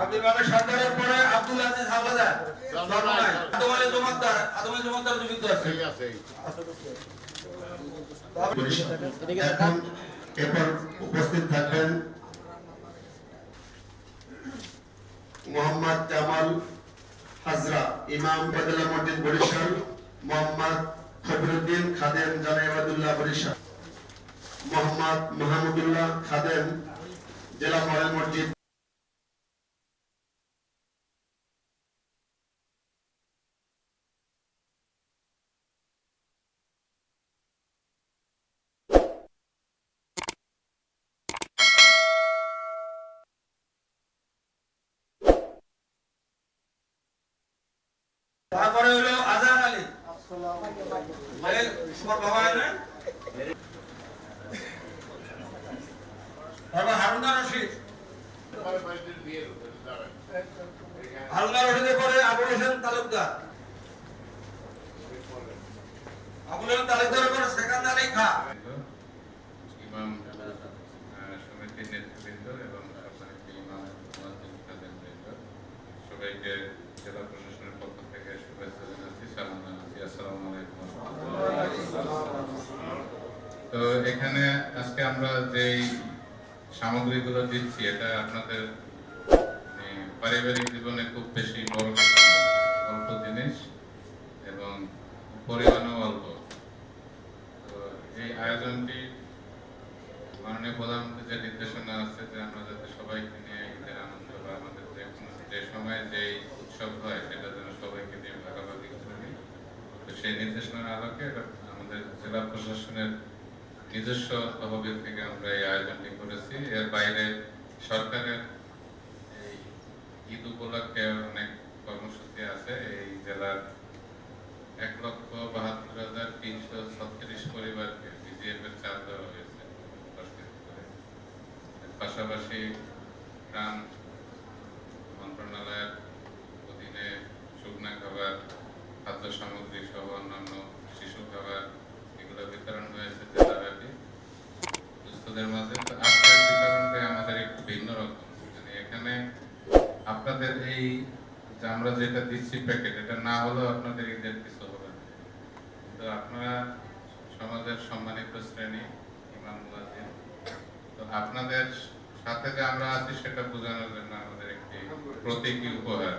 আব্দুল মালিক সরকারের পরে আব্দুল আজিজ হাওলাদার আদম আলী জমাদ্দার আদম আলী জমাদ্দার জীবিত আছে। আছে এখন এরপর উপস্থিত থাকবেন মোহাম্মদ জামাল হাজরা ইমাম বদলা মসজিদ বরিশাল মোহাম্মদ খবরুদ্দিন খাদেম জানাইবাদুল্লাহ বরিশাল মোহাম্মদ মাহমুদুল্লাহ খাদেম জেলা মডেল মসজিদ। তারপরে হলো আজহার আলী। বাবা হারুনা রশিদ। হারুনা রশিদের পরে আবুল হোসেন তালুকদার। আবুল হোসেন তালুকদারের পরে সেকান্দ আলী খা। ইমাম সমিতির নেতৃবৃন্দ এবং সবাইকে জেলা তো এখানে আজকে আমরা যেই সামগ্রীগুলো দিচ্ছি এটা আপনাদের মানে, পারিবারিক জীবনে খুব বেশি অল্প জিনিস এবং পরিমাণও অল্প। তো এই আয়োজনটি মাননীয় প্রধানমন্ত্রী যে নির্দেশনা আছে যে আমরা যাতে সবাইকে নিয়ে আনন্দ বা আমাদের যে যে সময় যে উৎসব হয় সেটা যেন সবাইকে নিয়ে ভাগাভাগি করে নিই তো সেই নির্দেশনার আলোকে আমাদের জেলা প্রশাসনের নিজস্ব তহবিল থেকে আমরা এই আয়োজনটি করেছি। এর বাইরে সরকারের এই ঈদ উপলক্ষে অনেক কর্মসূচি আছে। এই জেলার এক লক্ষ বাহাত্তর হাজার তিনশো ছত্রিশ পরিবারকে বিজিএফ এর চাল দেওয়া হয়েছে। পাশাপাশি ত্রাণ দুস্থদের মাঝে। তো আজকের বিতরণটা আমাদের একটু ভিন্ন রকম। মানে এখানে আপনাদের এই যে আমরা যেটা দিচ্ছি প্যাকেট, এটা না হলেও আপনাদের ঈদের কিছু হবে। তো আপনারা সমাজের সম্মানিত শ্রেণি, ইমাম মুয়াজ্জিন, তো আপনাদের সাথে যে আমরা আছি সেটা বোঝানোর জন্য আমাদের একটি প্রতীকী উপহার।